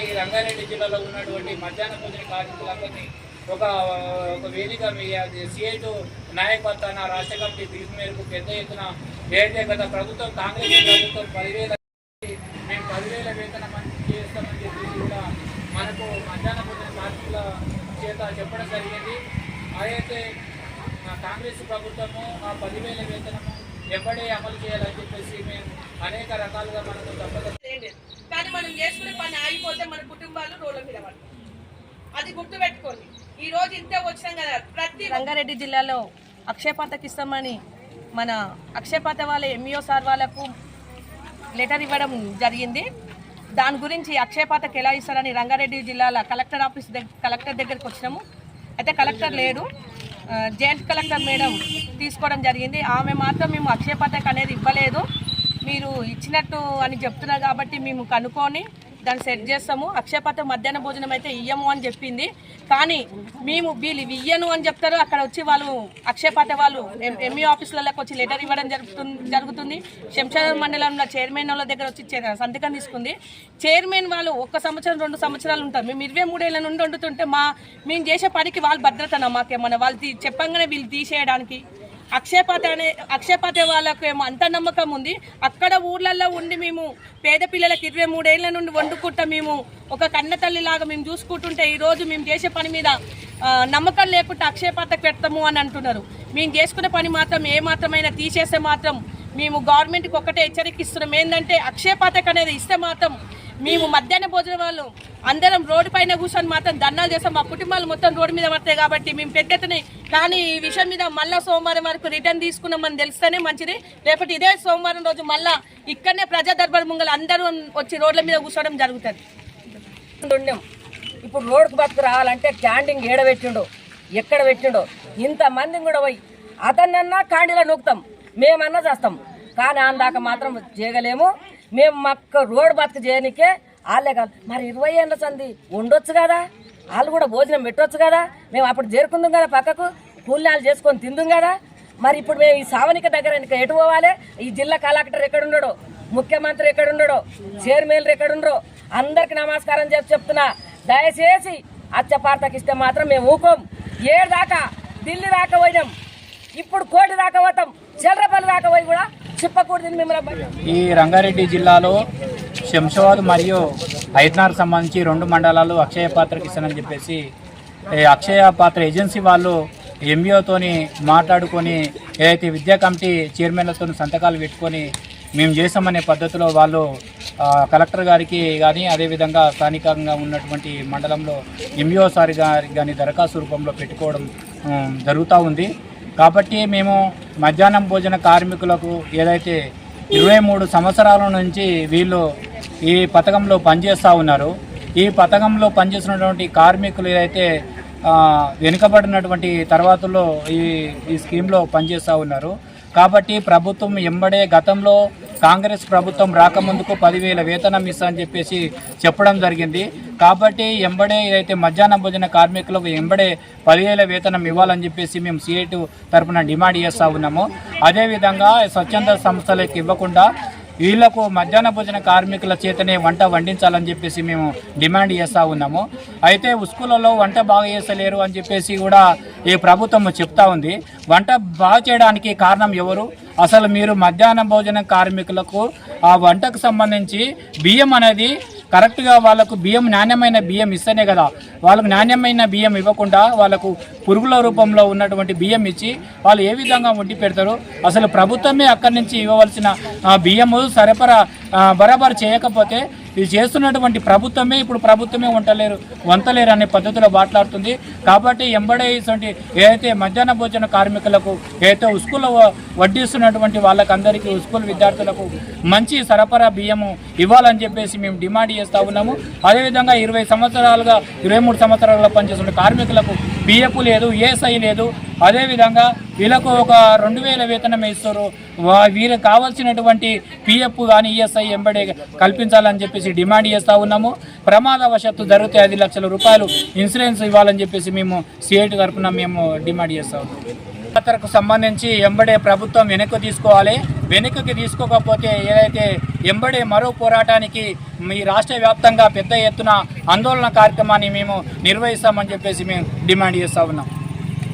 ఈ రంగారెడ్డి జిల్లాలో ఉన్నటువంటి మధ్యాహ్న భోజన కార్మికులందరినీ ఒక ఒక వేదిక మీ సిఐటు నాయకత్వాన రాష్ట్ర కమిటీ పిలుపు మేరకు పెద్ద ఎత్తున ఏదైతే గత ప్రభుత్వం కాంగ్రెస్ ప్రభుత్వం పదివేల మేము పదివేల వేతనం చేస్తామని చెప్పేసి కూడా మనకు మధ్యాహ్న భోజన కార్మికుల చేత చెప్పడం జరిగింది. అదైతే కాంగ్రెస్ ప్రభుత్వము ఆ పదివేల వేతనము ఎప్పుడే అమలు చేయాలని చెప్పేసి మేము అనేక రకాలుగా మనకు తప్పక లేదు. కానీ మనం చేసుకునే పని ఆగిపోతే మన కుటుంబాలు రోడ్ల అది గుర్తుపెట్టుకోండి. ఈ రోజు ఇంతే వచ్చినాం కదా ప్రతి రంగారెడ్డి జిల్లాలో అక్షయపాతకి ఇస్తామని మన అక్షయపాత వాళ్ళ ఎంఈఓ సార్ వాళ్ళకు లెటర్ ఇవ్వడం జరిగింది. దాని గురించి అక్షయపాతకి ఎలా ఇస్తారని రంగారెడ్డి జిల్లాల కలెక్టర్ ఆఫీస్ దగ్గర కలెక్టర్ దగ్గరికి వచ్చినాము. అయితే కలెక్టర్ లేడు. జాయింట్ కలెక్టర్ మేడం తీసుకోవడం జరిగింది. ఆమె మాత్రం మేము అక్షయపాతకి అనేది ఇవ్వలేదు. మీరు ఇచ్చినట్టు అని చెప్తున్నారు కాబట్టి మేము కనుక్కొని దాన్ని సెట్ చేస్తాము. అక్షయపాత్ర మధ్యాహ్న భోజనం అయితే ఇయ్యము అని చెప్పింది. కానీ మేము వీళ్ళు ఇవి ఇయ్యను అని చెప్తారు. అక్కడ వచ్చి వాళ్ళు అక్షయపాత్ర వాళ్ళు ఎంఈ ఆఫీసులకు వచ్చి లెటర్ ఇవ్వడం జరుగుతుంది జరుగుతుంది. శంషాబాద్ మండలంలో చైర్మన్ వాళ్ళ దగ్గర వచ్చి చే- సంతకం తీసుకుంది. చైర్మన్ వాళ్ళు ఒక సంవత్సరం రెండు సంవత్సరాలు ఉంటారు. మేము ఇరవై మూడేళ్ళ నుండి వండుతుంటే మా మేము చేసే పనికి వాళ్ళు భద్రతనా మాకేమన్నా? వాళ్ళు చెప్పంగానే వీళ్ళు తీసేయడానికి. అక్షయపాత అనే అక్షయపాత వాళ్ళకు ఏమో అంత నమ్మకం ఉంది. అక్కడ ఊర్లలో ఉండి మేము పేద పిల్లలకి ఇరవై మూడేళ్ళ నుండి వండుకుంటా మేము ఒక కన్న తల్లిలాగా మేము చూసుకుంటుంటే ఈరోజు మేము చేసే పని మీద నమ్మకం లేకుండా అక్షయపాతకు పెడతాము అని అంటున్నారు. మేము చేసుకునే పని మాత్రం ఏ మాత్రమైనా తీసేస్తే మాత్రం మేము గవర్నమెంట్కి ఒకటే హెచ్చరిక ఇస్తున్నాం. ఏంటంటే అక్షయపాతకు అనేది ఇస్తే మాత్రం మేము మధ్యాహ్న భోజనం వాళ్ళు అందరం రోడ్డు పైన కూర్చొని మాత్రం ధర్నాలు చేస్తాం. మా కుటుంబాలు మొత్తం రోడ్డు మీద పడతాయి కాబట్టి మేము పెద్ద కానీ ఈ విషయం మీద మళ్ళా సోమవారం వరకు రిటర్న్ తీసుకున్నామని తెలిస్తేనే మంచిది. రేపటి ఇదే సోమవారం రోజు మళ్ళా ఇక్కడనే ప్రజా దర్బార్ ముంగలు అందరూ వచ్చి రోడ్ల మీద కూర్చోవడం జరుగుతుంది. ఇప్పుడు రోడ్డుకు బతుకు రావాలంటే క్యాండింగ్ ఏడ పెట్టిండు ఎక్కడ పెట్టిండో? ఇంతమందిని కూడా పోయి అతన్నన్నా కాండిలో నూకుతాం. మేమన్నా చేస్తాం. కానీ అందాక మాత్రం చేయగలేము మేము మాకు రోడ్డు బతుకు చేయనికే వాళ్ళే కాదు. మరి ఇరవై ఏళ్ళ సంది ఉండొచ్చు కదా? వాళ్ళు కూడా భోజనం పెట్టొచ్చు కదా? మేము అప్పుడు చేరుకుందాం కదా పక్కకు కూలినాలు చేసుకొని తిందాం కదా? మరి ఇప్పుడు మేము ఈ సావనిక దగ్గర ఇంకా ఎటు పోవాలి? ఈ జిల్లా కలెక్టర్ ఎక్కడున్నాడో ముఖ్యమంత్రి ఎక్కడున్నాడో చైర్మన్లు ఎక్కడుండరో అందరికి నమస్కారం చెప్పి చెప్తున్నా. దయచేసి అచ్చపార్తకి ఇస్తే మాత్రం మేము ఊకోం. ఏడు దాకా ఢిల్లీ దాకా పోయినాం. ఇప్పుడు కోటి దాకా పోతాం. చిల్లరపల్లి దాకా పోయి కూడా ఈ రంగారెడ్డి జిల్లాలో శంషాబాద్ మరియు హైదనార్ సంబంధించి రెండు మండలాలు అక్షయ పాత్రకి ఇస్తానని చెప్పేసి అక్షయ పాత్ర ఏజెన్సీ వాళ్ళు ఎంబీఓతోని మాట్లాడుకొని ఏదైతే విద్యా కమిటీ చైర్మన్లతో సంతకాలు పెట్టుకొని మేము చేసామనే పద్ధతిలో వాళ్ళు కలెక్టర్ గారికి కానీ అదేవిధంగా స్థానికంగా ఉన్నటువంటి మండలంలో ఎంబీఓ సారి గారికి కానీ దరఖాస్తు రూపంలో పెట్టుకోవడం జరుగుతూ ఉంది. కాబట్టి మేము మధ్యాహ్నం భోజన కార్మికులకు ఏదైతే ఇరవై మూడు సంవత్సరాల నుంచి వీళ్ళు ఈ పథకంలో పనిచేస్తూ ఉన్నారు. ఈ పథకంలో పనిచేస్తున్నటువంటి కార్మికులు ఏదైతే వెనుకబడినటువంటి తర్వాతలో ఈ ఈ స్కీమ్లో పనిచేస్తూ ఉన్నారు. కాబట్టి ప్రభుత్వం ఎంబడే గతంలో కాంగ్రెస్ ప్రభుత్వం రాకముందుకు పదివేల వేతనం ఇస్తా అని చెప్పేసి చెప్పడం జరిగింది. కాబట్టి ఎంబడే ఏదైతే మధ్యాహ్న భోజన కార్మికులకు ఎంబడే పదివేల వేతనం ఇవ్వాలని చెప్పేసి మేము సిఐటు తరఫున డిమాండ్ చేస్తూ ఉన్నాము. అదేవిధంగా స్వచ్ఛంద సంస్థలకు ఇవ్వకుండా వీళ్ళకు మధ్యాహ్న భోజన కార్మికుల చేతనే వంట వండించాలని చెప్పేసి మేము డిమాండ్ చేస్తూ ఉన్నాము. అయితే ఉస్కూలలో వంట బాగా చేస్తలేరు అని చెప్పేసి కూడా ఈ ప్రభుత్వం చెప్తా ఉంది. వంట బాగా చేయడానికి కారణం ఎవరు? అసలు మీరు మధ్యాహ్న భోజన కార్మికులకు ఆ వంటకు సంబంధించి బియ్యం అనేది కరెక్ట్గా వాళ్ళకు బియ్యం నాణ్యమైన బియ్యం ఇస్తేనే కదా. వాళ్ళకు నాణ్యమైన బియ్యం ఇవ్వకుండా వాళ్ళకు పురుగుల రూపంలో ఉన్నటువంటి బియ్యం ఇచ్చి వాళ్ళు ఏ విధంగా వండి పెడతారు? అసలు ప్రభుత్వమే అక్కడి నుంచి ఇవ్వవలసిన బియ్యము సరఫరా బరాబరు చేయకపోతే ఇది చేస్తున్నటువంటి ప్రభుత్వమే ఇప్పుడు ప్రభుత్వమే వంటలేరు వంతలేరు అనే పద్ధతిలో మాట్లాడుతుంది. కాబట్టి ఎంబడే ఇటువంటి ఏదైతే మధ్యాహ్న భోజన కార్మికులకు ఏదైతే ఉస్కూల్లో వడ్డిస్తున్నటువంటి వాళ్ళకందరికీ ఉస్కూల్ విద్యార్థులకు మంచి సరఫరా బియ్యము ఇవ్వాలని చెప్పేసి మేము డిమాండ్ చేస్తూ ఉన్నాము. అదేవిధంగా ఇరవై సంవత్సరాలుగా ఇరవై మూడు సంవత్సరాలుగా పనిచేస్తున్న కార్మికులకు పిఎఫ్ లేదు ఏఎస్ఐ లేదు. అదేవిధంగా వీళ్ళకు ఒక రెండు వేల వేతనం ఇస్తారు. వీరికి కావాల్సినటువంటి పిఎఫ్ కానీ ఈఎస్ఐ ఎంబడే కల్పించాలని చెప్పేసి డిమాండ్ చేస్తూ ఉన్నాము. ప్రమాదవశత్తు జరిగితే ఐదు లక్షల రూపాయలు ఇన్సూరెన్స్ ఇవ్వాలని చెప్పేసి మేము సిఐటి తరఫున మేము డిమాండ్ చేస్తూ ఉన్నాము. యాత్రకు సంబంధించి ఎంబడే ప్రభుత్వం వెనక్కి తీసుకోవాలి. వెనుకకి తీసుకోకపోతే ఏదైతే ఎంబడే మరో పోరాటానికి మీ రాష్ట్ర వ్యాప్తంగా పెద్ద ఎత్తున ఆందోళన కార్యక్రమాన్ని మేము నిర్వహిస్తామని చెప్పేసి మేము డిమాండ్ చేస్తూ ఉన్నాం.